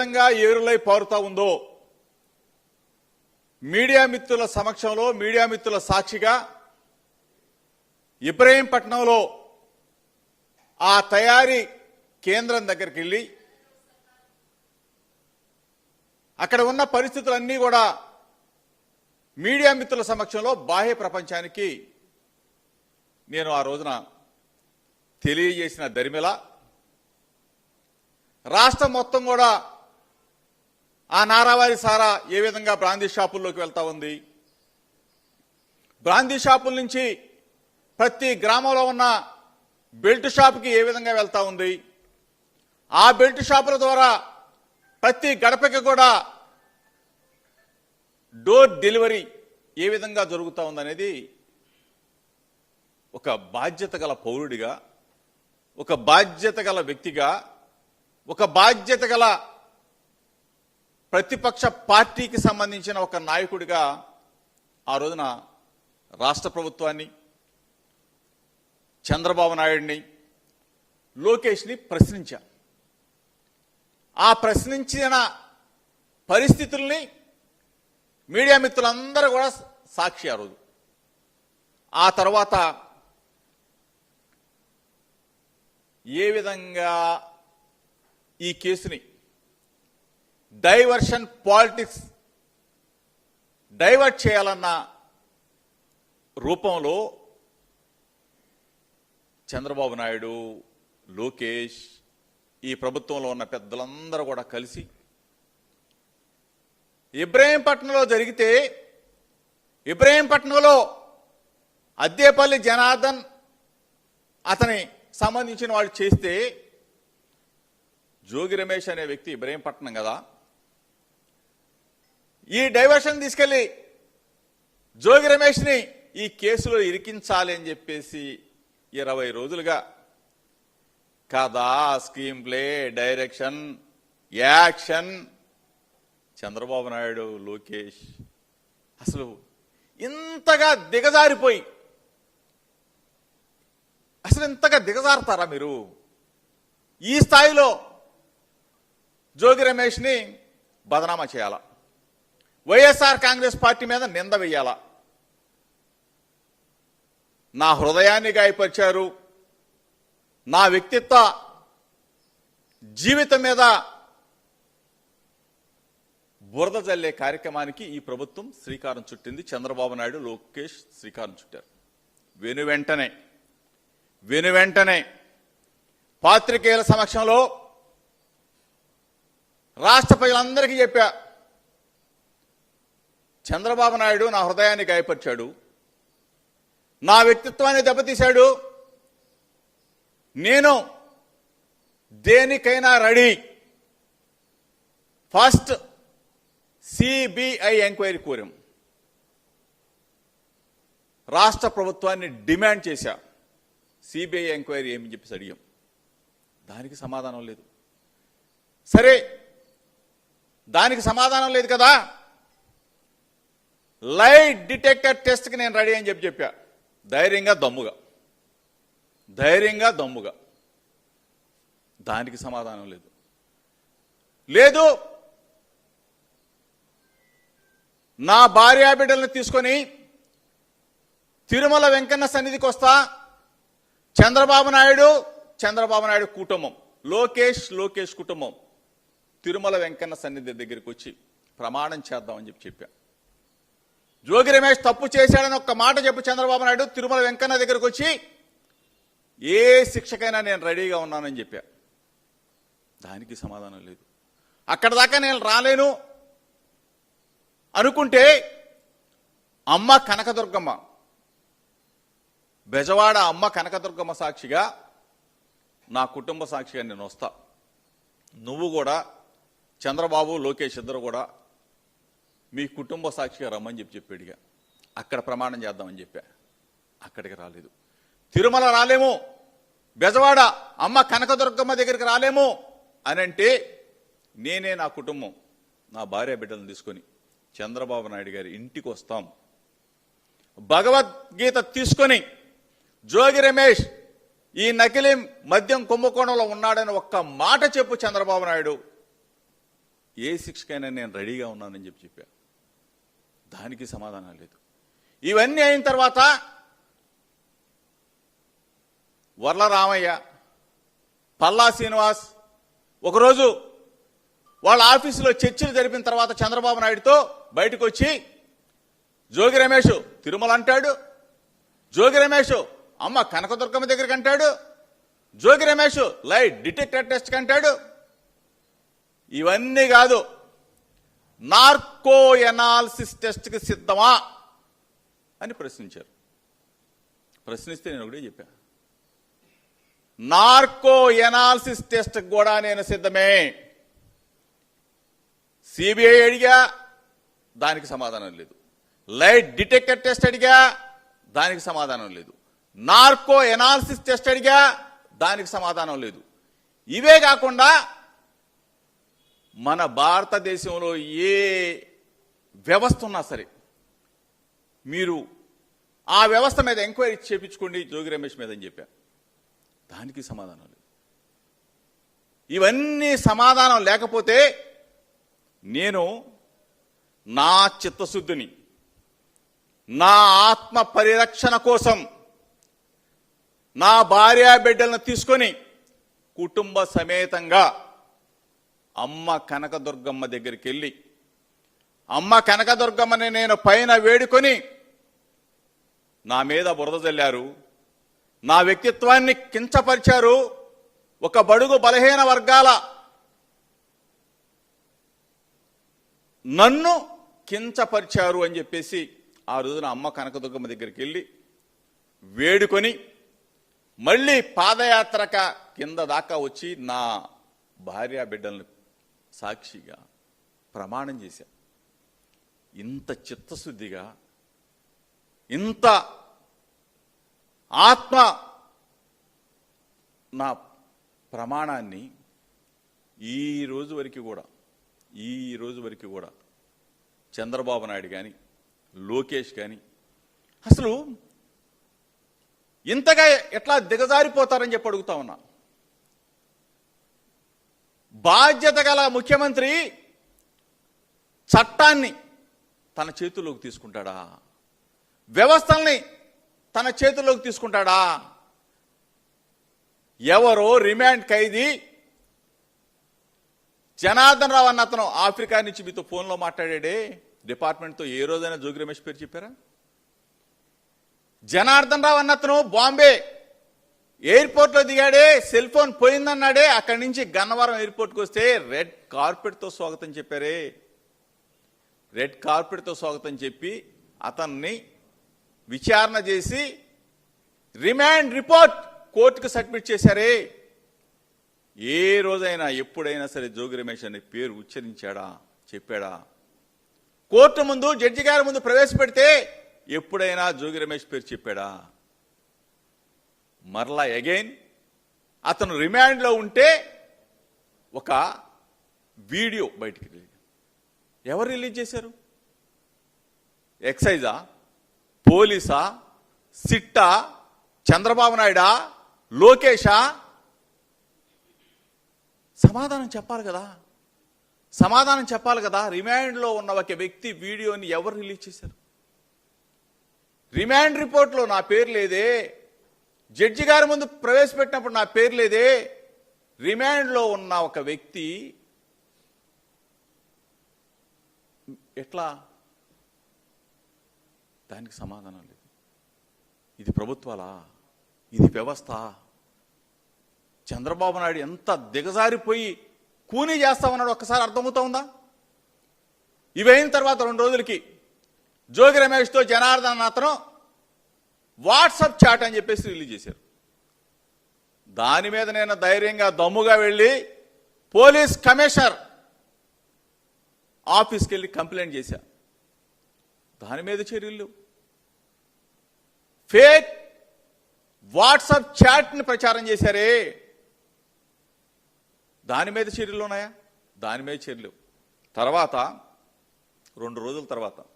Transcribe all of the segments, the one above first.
విధంగా ఏరులై పారుతా ఉందో మీడియా మిత్రుల సమక్షంలో మీడియా మిత్రుల సాక్షిగా ఇబ్రహీంపట్నంలో ఆ తయారీ కేంద్రం దగ్గరికి వెళ్ళి అక్కడ ఉన్న పరిస్థితులన్నీ కూడా మీడియా మిత్రుల సమక్షంలో బాహ్య ప్రపంచానికి నేను ఆ రోజున తెలియజేసిన దరిమిల రాష్ట్రం మొత్తం కూడా ఆ నారావారి సారా ఏ విధంగా బ్రాందీ షాపుల్లోకి వెళ్తా ఉంది? బ్రాందీ షాపుల నుంచి ప్రతి గ్రామంలో ఉన్న బెల్ట్ షాప్కి ఏ విధంగా వెళ్తా ఉంది? ఆ బెల్ట్ షాపుల ద్వారా ప్రతి గడపకి కూడా డోర్ డెలివరీ ఏ విధంగా జరుగుతూ ఉందనేది ఒక బాధ్యత గల పౌరుడిగా ఒక బాధ్యత గల వ్యక్తిగా ఒక బాధ్యత గల ప్రతిపక్ష పార్టీకి సంబంధించిన ఒక నాయకుడిగా ఆ రోజున రాష్ట్ర ప్రభుత్వాన్ని చంద్రబాబు నాయుడిని లోకేష్ని ప్రశ్నించా ఆ ప్రశ్నించిన పరిస్థితుల్ని మీడియా మిత్రులందరూ కూడా సాక్షి ఆ రోజు. ఆ తర్వాత ఏ విధంగా ఈ కేసుని డైవర్షన్ పాలిటిక్స్ డైవర్ట్ చేయాలన్న రూపంలో చంద్రబాబు నాయుడు లోకేష్ ఈ ప్రభుత్వంలో ఉన్న పెద్దలందరూ కూడా కలిసి ఇబ్రహీంపట్నంలో జరిగితే ఇబ్రహీంపట్నంలో అద్దేపల్లి జనార్దన్ అతని సంబంధించిన వాళ్ళు చేస్తే జోగి రమేష్ అనే వ్యక్తి ఇబ్రహీంపట్నం కదా ఈ డైవర్షన్ తీసుకెళ్ళి జోగి రమేష్ని ఈ కేసులో ఇరికించాలి అని చెప్పేసి ఇరవై రోజులుగా కథ screen play direction action. Chandrababu Naidu Lokesh. అసలు ఇంతగా దిగజారిపోయి అసలు ఇంతగా దిగజారుతారా మీరు? ఈ స్థాయిలో జోగి రమేష్ని బదనామా చేయాలా? వైఎస్ఆర్ కాంగ్రెస్ పార్టీ మీద నింద వేయాల? నా హృదయాన్ని గాయపరిచారు. నా వ్యక్తిత్వ జీవితం మీద బురద జల్లే కార్యక్రమానికి ఈ ప్రభుత్వం శ్రీకారం చుట్టింది. చంద్రబాబు నాయుడు లోకేష్ శ్రీకారం చుట్టారు. వెను వెంటనే వెను వెంటనే పాత్రికేయుల సమక్షంలో రాష్ట్ర ప్రజలందరికీ చెప్పా చంద్రబాబు నాయుడు నా హృదయాన్ని గాయపరిచాడు. నా వ్యక్తిత్వాన్ని దెబ్బతీశాడు. నేను దేనికైనా రెడీ. ఫస్ట్ సిబిఐ ఎంక్వైరీ కోరాం. రాష్ట్ర ప్రభుత్వాన్ని డిమాండ్ చేశా. సిబిఐ ఎంక్వైరీ ఏమని చెప్పేసి అడిగాం. దానికి సమాధానం లేదు. సరే దానికి సమాధానం లేదు కదా? లైట్ డిటెక్టర్ టెస్ట్కి నేను రెడీ అని చెప్పి చెప్పా. ధైర్యంగా దమ్ముగా. ధైర్యంగా దమ్ముగా. దానికి సమాధానం లేదు. లేదు నా భార్యా బిడ్డలను తీసుకొని తిరుమల వెంకన్న సన్నిధికి వస్తా. చంద్రబాబు నాయుడు చంద్రబాబు నాయుడు కుటుంబం. లోకేష్ లోకేష్ కుటుంబం. తిరుమల వెంకన్న సన్నిధి దగ్గరికి వచ్చి ప్రమాణం చేద్దామని చెప్పి చెప్పా. జోగి రమేష్ తప్పు చేశాడని ఒక్క మాట చెప్పు చంద్రబాబు నాయుడు తిరుమల వెంకన్న దగ్గరకు వచ్చి ఏ శిక్షకైనా నేను రెడీగా ఉన్నానని చెప్పా. దానికి సమాధానం లేదు. అక్కడ దాకా నేను రాలేను. అనుకుంటే అమ్మ కనకదుర్గమ్మ బెజవాడ అమ్మ కనకదుర్గమ్మ సాక్షిగా నా కుటుంబ సాక్షిగా నేను వస్తా. నువ్వు కూడా చంద్రబాబు లోకేష్ ఇద్దరు కూడా మీ కుటుంబ సాక్షిగా రమ్మని చెప్పి చెప్పాడుగా. అక్కడ ప్రమాణం చేద్దామని చెప్పా. అక్కడికి రాలేదు. తిరుమల రాలేము. బెజవాడ అమ్మ కనకదుర్గమ్మ దగ్గరికి రాలేము అని అంటే నేనే నా కుటుంబం నా భార్య బిడ్డలను తీసుకొని చంద్రబాబు నాయుడు గారి ఇంటికి వస్తాం. భగవద్గీత తీసుకొని జోగి రమేష్ ఈ నకిలీ మద్యం కుంభకోణంలో ఉన్నాడని ఒక్క మాట చెప్పు చంద్రబాబు నాయుడు. ఏ శిక్షకైనా నేను రెడీగా ఉన్నానని చెప్పి చెప్పాను దానికి సమాధానం లేదు. ఇవన్నీ అయిన తర్వాత వర్ల రామయ్య పల్లా శ్రీనివాస్ ఒకరోజు వాళ్ళ ఆఫీసులో చర్చలు జరిపిన తర్వాత చంద్రబాబు నాయుడుతో బయటకు వచ్చి జోగి రమేష్ తిరుమల అంటాడు జోగి రమేష్ అమ్మ కనకదుర్గమ్మ దగ్గరికి అంటాడు Jogi Ramesh lie detector test అంటాడు. ఇవన్నీ కాదు నార్కో ఎనాలిసిస్ టెస్ట్కి సిద్ధమా అని ప్రశ్నించారు. ప్రశ్నిస్తే నేను ఒకటే చెప్పా. నార్కో ఎనాలిసిస్ టెస్ట్ కూడా నేను సిద్ధమే. సిబిఐ అడిగా దానికి సమాధానం లేదు. లైట్ డిటెక్టర్ టెస్ట్ అడిగా దానికి సమాధానం లేదు. నార్కో ఎనాలిసిస్ టెస్ట్ అడిగా దానికి సమాధానం లేదు. ఇవే కాకుండా మన భారతదేశంలో ఏ వ్యవస్థ ఉన్నా సరే మీరు ఆ వ్యవస్థ మీద ఎంక్వైరీ చేపించుకోండి జోగి రమేష్ మీద అని చెప్పా. దానికి సమాధానం లేదు. ఇవన్నీ సమాధానం లేకపోతే నేను నా చిత్తశుద్ధిని నా ఆత్మ పరిరక్షణ కోసం నా భార్యా బిడ్డలను తీసుకొని కుటుంబ సమేతంగా అమ్మ కనకదుర్గమ్మ దగ్గరికి వెళ్ళి అమ్మ కనకదుర్గమ్మని నేను పైన వేడుకొని నా మీద బురద జల్లారు నా వ్యక్తిత్వాన్ని కించపరిచారు ఒక బడుగు బలహీన వర్గాల. నన్ను కించపరిచారు అని చెప్పేసి ఆ రోజున అమ్మ కనకదుర్గమ్మ దగ్గరికి వెళ్ళి వేడుకొని మళ్ళీ పాదయాత్రక కింద దాకా వచ్చి నా భార్య బిడ్డలను సాక్షిగా ప్రమాణం చేశా. ఇంత చిత్తశుద్ధిగా ఇంత ఆత్మ నా ప్రమాణాన్ని ఈ రోజు వరకు కూడా ఈ రోజు వరకు కూడా చంద్రబాబు నాయుడు కానీ లోకేష్ కానీ అసలు ఇంతగా ఎట్లా దిగజారిపోతారని చెప్పి అడుగుతా ఉన్నా. బాధ్యత గల ముఖ్యమంత్రి చట్టాన్ని తన చేతుల్లోకి తీసుకుంటాడా? వ్యవస్థల్ని తన చేతుల్లోకి తీసుకుంటాడా? ఎవరో రిమాండ్ ఖైదీ జనార్దన్ రావు అన్న అతను ఆఫ్రికా నుంచి మీతో ఫోన్లో మాట్లాడాడే. డిపార్ట్మెంట్తో ఏ రోజైనా జోగి రమేష్ పేరు చెప్పారా? జనార్దన్ రావు అన్న అతను బాంబే ఎయిర్పోర్ట్లో దిగాడే సెల్ ఫోన్ పోయిందన్నాడే అక్కడి నుంచి గన్నవరం ఎయిర్పోర్ట్కి వస్తే రెడ్ కార్పెట్తో స్వాగతం చెప్పారే. రెడ్ కార్పెట్తో స్వాగతం చెప్పి అతన్ని విచారణ చేసి రిమాండ్ రిపోర్ట్ కోర్టుకు సబ్మిట్ చేశారే. ఏ రోజైనా ఎప్పుడైనా సరే జోగి రమేష్ అనే పేరు ఉచ్చరించాడా చెప్పాడా? కోర్టు ముందు జడ్జి గారి ముందు ప్రవేశపెడితే ఎప్పుడైనా జోగి రమేష్ పేరు చెప్పాడా? మరలా అగైన్ అతను రిమాండ్లో ఉంటే ఒక వీడియో బయటికి రిలీజ్ ఎవరు రిలీజ్ చేశారు? ఎక్సైజా పోలీసా సిట్టా చంద్రబాబు నాయుడా? లోకేషా సమాధానం చెప్పాలి కదా. సమాధానం చెప్పాలి కదా. రిమాండ్లో ఉన్న ఒక వ్యక్తి వీడియోని ఎవరు రిలీజ్ చేశారు? రిమాండ్ రిపోర్ట్లో నా పేరు లేదే. జడ్జి గారి ముందు ప్రవేశపెట్టినప్పుడు నా పేరు లేదే. రిమాండ్లో ఉన్న ఒక వ్యక్తి ఎట్లా? దానికి సమాధానం లేదు. ఇది ప్రభుత్వాలా? ఇది వ్యవస్థ? చంద్రబాబు నాయుడు ఎంత దిగజారిపోయి కూనీ చేస్తామన్నాడు? ఒక్కసారి అర్థమవుతా ఉందా? ఇవైన తర్వాత రెండు రోజులకి జోగి రమేష్తో జనార్దన్ అతను వాట్సాప్ చాట్ అని చెప్పేసి రిలీజ్ చేశారు. దాని మీద నేను ధైర్యంగా దమ్ముగా వెళ్ళి పోలీస్ కమిషనర్ ఆఫీస్కి వెళ్ళి కంప్లైంట్ చేశా. దాని మీద చర్యలు ఫేక్ వాట్సాప్ చాట్ని ప్రచారం చేశారే. దాని మీద చర్యలు ఉన్నాయా? దాని మీద చర్యలు తర్వాత రెండు రోజుల తర్వాత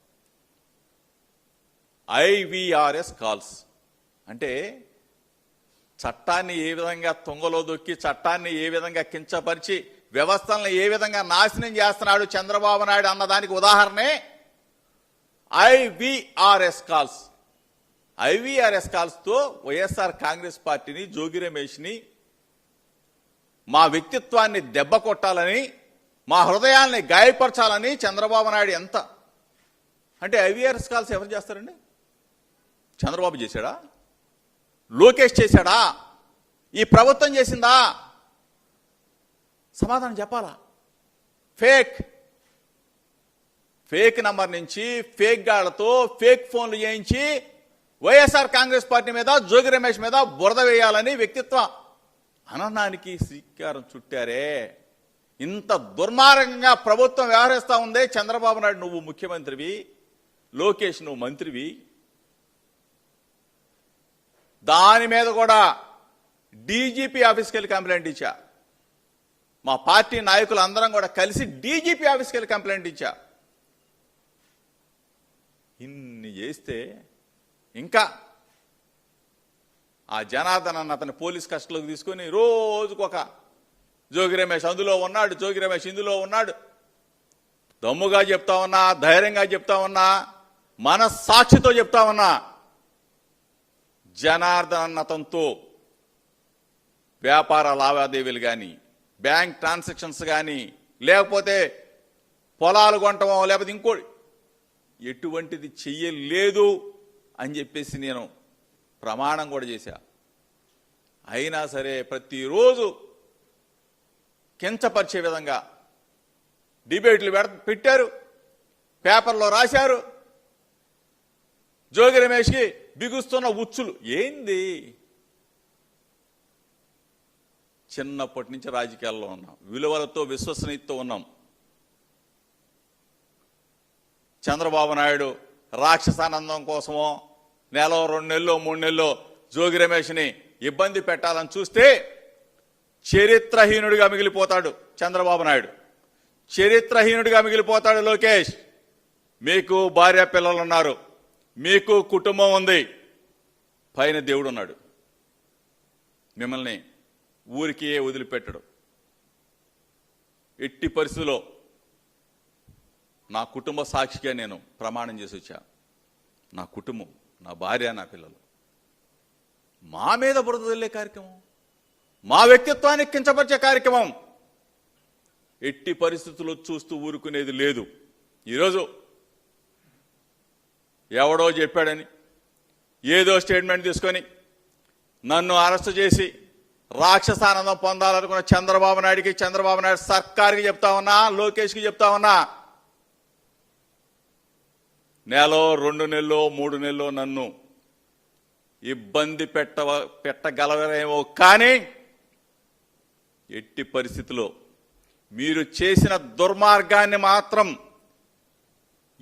ఐవిఆర్ఎస్ కాల్స్. అంటే చట్టాన్ని ఏ విధంగా తుంగలో దొక్కి చట్టాన్ని ఏ విధంగా కించపరిచి వ్యవస్థలను ఏ విధంగా నాశనం చేస్తున్నాడు చంద్రబాబు నాయుడు అన్నదానికి ఉదాహరణే ఐవీఆర్ఎస్ కాల్స్. ఐవీఆర్ఎస్ కాల్స్తో వైఎస్ఆర్ కాంగ్రెస్ పార్టీని జోగి రమేష్ని మా వ్యక్తిత్వాన్ని దెబ్బ కొట్టాలని మా హృదయాల్ని గాయపరచాలని చంద్రబాబు నాయుడు ఎంత? అంటే ఐవీఆర్ఎస్ కాల్స్ ఎవరు చేస్తారండి? చంద్రబాబు చేశాడా? లోకేష్ చేశాడా? ఈ ప్రభుత్వం చేసిందా? సమాధానం చెప్పాలా? ఫేక్. ఫేక్ నంబర్ నుంచి ఫేక్ గాళ్ళతో ఫేక్ ఫోన్లు చేయించి వైఎస్ఆర్ కాంగ్రెస్ పార్టీ మీద జోగి రమేష్ మీద బురద వేయాలని వ్యక్తిత్వ అననానికి శ్రీకారం చుట్టారే. ఇంత దుర్మార్గంగా ప్రభుత్వం వ్యవహరిస్తూ ఉందే చంద్రబాబు నాయుడు నువ్వు ముఖ్యమంత్రివి లోకేష్ నువ్వు మంత్రివి. దాని మీద కూడా డీజీపీ ఆఫీస్కి వెళ్ళి కంప్లైంట్ ఇచ్చా. మా పార్టీ నాయకులు అందరం కూడా కలిసి డీజీపీ ఆఫీస్కి వెళ్ళి కంప్లైంట్ ఇచ్చా. ఇన్ని చేస్తే ఇంకా ఆ జనార్దన్ అన్న అతని పోలీస్ కస్టడీలోకి తీసుకొని రోజుకొక జోగి రమేష్ అందులో ఉన్నాడు జోగి రమేష్ ఇందులో ఉన్నాడు. దమ్ముగా చెప్తా ఉన్నా ధైర్యంగా చెప్తా ఉన్నా మనస్సాక్షితో చెప్తా ఉన్నా జనార్దన్ వ్యాపార లావాదేవీలు కానీ బ్యాంక్ ట్రాన్సాక్షన్స్ కానీ లేకపోతే పొలాలు కొనటమో లేకపోతే ఇంకోటి ఎటువంటిది చెయ్యలేదు అని చెప్పేసి నేను ప్రమాణం కూడా చేశా. అయినా సరే ప్రతిరోజు కించపరిచే విధంగా డిబేట్లు పెట్టారు పేపర్లో రాశారు. జోగి రమేష్కి బిగుస్తున్న ఉచ్చులు. ఏంది? చిన్నప్పటి నుంచి రాజకీయాల్లో ఉన్నాం. విలువలతో విశ్వసనీయతతో ఉన్నాం. చంద్రబాబు నాయుడు రాక్షసానందం కోసమో నెల రెండు నెలలో మూడు నెలలో జోగి రమేష్ని ఇబ్బంది పెట్టాలని చూస్తే చరిత్రహీనుడిగా మిగిలిపోతాడు చంద్రబాబు నాయుడు. చరిత్రహీనుడిగా మిగిలిపోతాడు లోకేష్. మీకు భార్య పిల్లలు ఉన్నారు మీకు కుటుంబం ఉంది. పైన దేవుడు ఉన్నాడు మిమ్మల్ని ఊరికి వదిలిపెట్టడు. ఎట్టి పరిస్థితిలో నా కుటుంబ సాక్షిగా నేను ప్రమాణం చేసి వచ్చా. నా కుటుంబం నా భార్య నా పిల్లలు. మా మీద బురద కార్యక్రమం. మా వ్యక్తిత్వాన్ని కించపరిచే కార్యక్రమం. ఎట్టి పరిస్థితుల్లో చూస్తూ ఊరుకునేది లేదు. ఈరోజు ఎవడో చెప్పాడని ఏదో స్టేట్మెంట్ తీసుకొని నన్ను అరెస్ట్ చేసి రాక్షసానందం పొందాలనుకున్న చంద్రబాబు నాయుడికి చంద్రబాబు నాయుడు సర్కార్కి చెప్తా ఉన్నా లోకేష్కి చెప్తా ఉన్నా నెల రెండు నెలలో మూడు నెలలో నన్ను ఇబ్బంది పెట్ట పెట్టగలరేమో కానీ ఎట్టి పరిస్థితిలో మీరు చేసిన దుర్మార్గాన్ని మాత్రం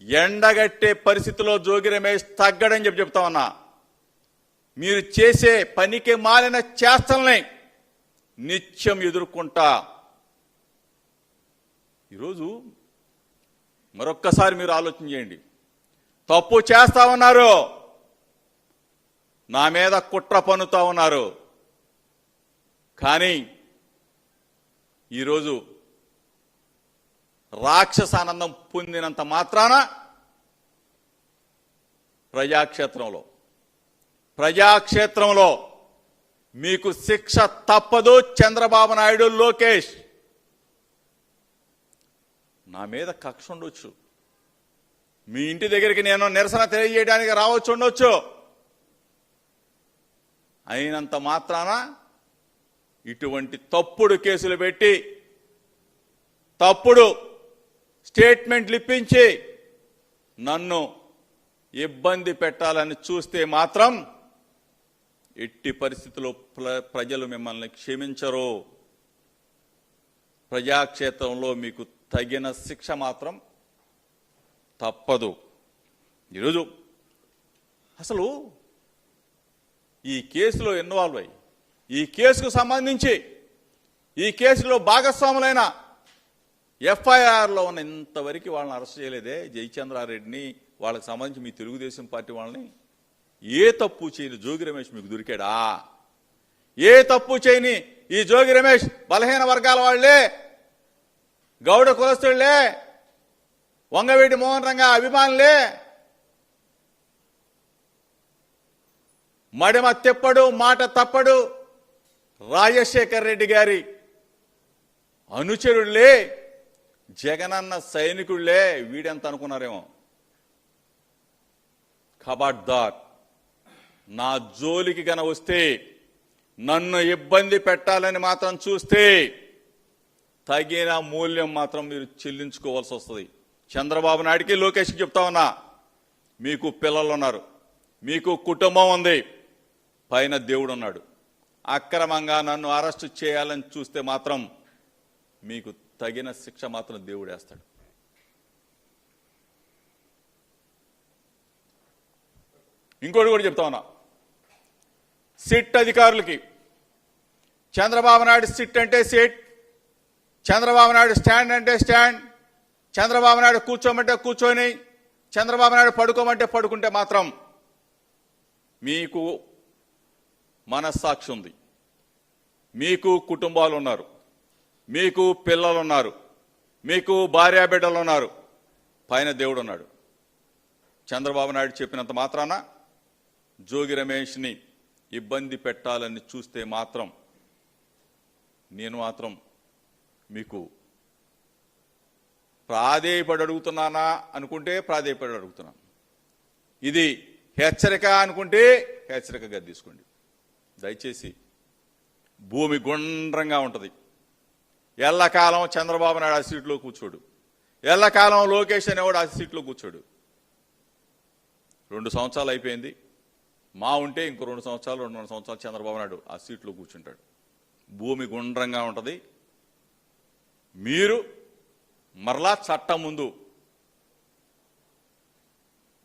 ఎండగట్టే పరిస్థితిలో జోగి రమేష్ తగ్గడని చెప్పి చెప్తా ఉన్నా. మీరు చేసే పనికి మాలిన చేష్టల్ని నిత్యం ఎదుర్కొంటా. ఈరోజు మరొక్కసారి మీరు ఆలోచన చేయండి. తప్పు చేస్తా ఉన్నారు. నా మీద కుట్ర పన్నుతా ఉన్నారు. కానీ ఈరోజు రాక్షసానందం పొందినంత మాత్రాన ప్రజాక్షేత్రంలో ప్రజాక్షేత్రంలో మీకు శిక్ష తప్పదు చంద్రబాబు నాయుడు లోకేష్. నా మీద కక్ష ఉండొచ్చు. మీ ఇంటి దగ్గరికి నేను నిరసన తెలియజేయడానికి రావచ్చు ఉండొచ్చు. అయినంత మాత్రాన ఇటువంటి తప్పుడు కేసులు పెట్టి తప్పుడు స్టేట్మెంట్లు ఇప్పించి నన్ను ఇబ్బంది పెట్టాలని చూస్తే మాత్రం ఎట్టి పరిస్థితుల్లో ప్ర- ప్రజలు మిమ్మల్ని క్షమించరు. ప్రజాక్షేత్రంలో మీకు తగిన శిక్ష మాత్రం తప్పదు. ఈరోజు అసలు ఈ కేసులో ఇన్వాల్వ్ అయ్యి ఈ కేసుకు సంబంధించి ఈ కేసులో భాగస్వాములైన ఎఫ్ఐఆర్లో ఉన్న ఇంతవరకు వాళ్ళని అరెస్ట్ చేయలేదే జయచంద్రారెడ్డిని వాళ్ళకి సంబంధించి మీ తెలుగుదేశం పార్టీ వాళ్ళని ఏ తప్పు చేయని జోగి రమేష్ మీకు దొరికాడా? ఏ తప్పు చేయని ఈ జోగి రమేష్ బలహీన వర్గాల వాళ్ళే గౌడ కులస్తుళ్ళే వంగవీటి మోహన్ రంగ అభిమానులే. మడిమ తెప్పడు మాట తప్పడు రాజశేఖర్ రెడ్డి గారి అనుచరుళ్ళే జగనన్న సైనికుళ్ళే వీడెంత అనుకున్నారేమో. ఖబర్దార్ నా జోలికి గన వస్తే నన్ను ఇబ్బంది పెట్టాలని మాత్రం చూస్తే తగిన మూల్యం మాత్రం మీరు చెల్లించుకోవాల్సి వస్తుంది. చంద్రబాబు నాయుడికి లోకేష్కి చెప్తా ఉన్నా మీకు పిల్లలు ఉన్నారు మీకు కుటుంబం ఉంది పైన దేవుడు ఉన్నాడు. అక్రమంగా నన్ను అరెస్టు చేయాలని చూస్తే మాత్రం మీకు తగిన శిక్ష మాత్రం దేవుడు వేస్తాడు. ఇంకోటి కూడా చెప్తా ఉన్నా. సిట్ అధికారులకి. చంద్రబాబు నాయుడు సిట్ అంటే సిట్ చంద్రబాబు నాయుడు స్టాండ్ అంటే స్టాండ్ చంద్రబాబు నాయుడు కూర్చోమంటే కూర్చొని చంద్రబాబు నాయుడు పడుకోమంటే పడుకుంటే మాత్రం మీకు మనస్సాక్షి ఉంది. మీకు కుటుంబాలు ఉన్నారు. మీకు పిల్లలు ఉన్నారు మీకు భార్యాబిడ్డలు ఉన్నారు పైన దేవుడు ఉన్నాడు చంద్రబాబు నాయుడు చెప్పినంత మాత్రాన జోగి రమేష్ని ఇబ్బంది పెట్టాలని చూస్తే మాత్రం నేను మాత్రం మీకు ప్రాధేయపడి అడుగుతున్నానా అనుకుంటే ప్రాధేయపడి అడుగుతున్నాను. ఇది హెచ్చరిక అనుకుంటే హెచ్చరికగా తీసుకోండి. దయచేసి భూమి గుండ్రంగా ఉంటుంది. ఎల్లకాలం చంద్రబాబు నాయుడు ఆ సీట్లో కూర్చోడు. ఎల్లకాలం లోకేష్ అనేవాడు ఆ సీట్లో కూర్చోడు. రెండు సంవత్సరాలు అయిపోయింది. మా ఉంటే ఇంకో రెండు సంవత్సరాలు రెండున్నర సంవత్సరాలు చంద్రబాబు నాయుడు ఆ సీట్లో కూర్చుంటాడు. భూమి గుండ్రంగా ఉంటుంది. మీరు మరలా చట్టం ముందు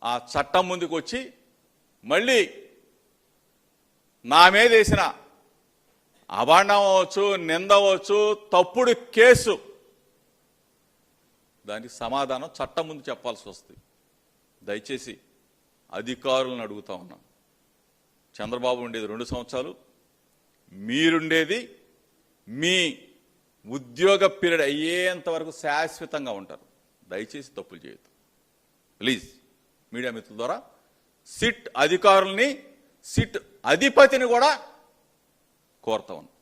ఆ చట్టం ముందుకు వచ్చి మళ్ళీ నా మీద వేసిన అబాండం అవ్వచ్చు నింద అవ్వచ్చు తప్పుడు కేసు. దానికి సమాధానం చట్టం ముందు చెప్పాల్సి వస్తుంది. దయచేసి అధికారులను అడుగుతా ఉన్నాం. చంద్రబాబు ఉండేది రెండు సంవత్సరాలు. మీరుండేది మీ ఉద్యోగ పీరియడ్ అయ్యేంత వరకు శాశ్వతంగా ఉంటారు. దయచేసి తప్పులు చేయొద్దు. ప్లీజ్ మీడియా మిత్రుల ద్వారా సిట్ అధికారుల్ని సిట్ అధిపతిని కూడా కోరుతా ఉన్నాను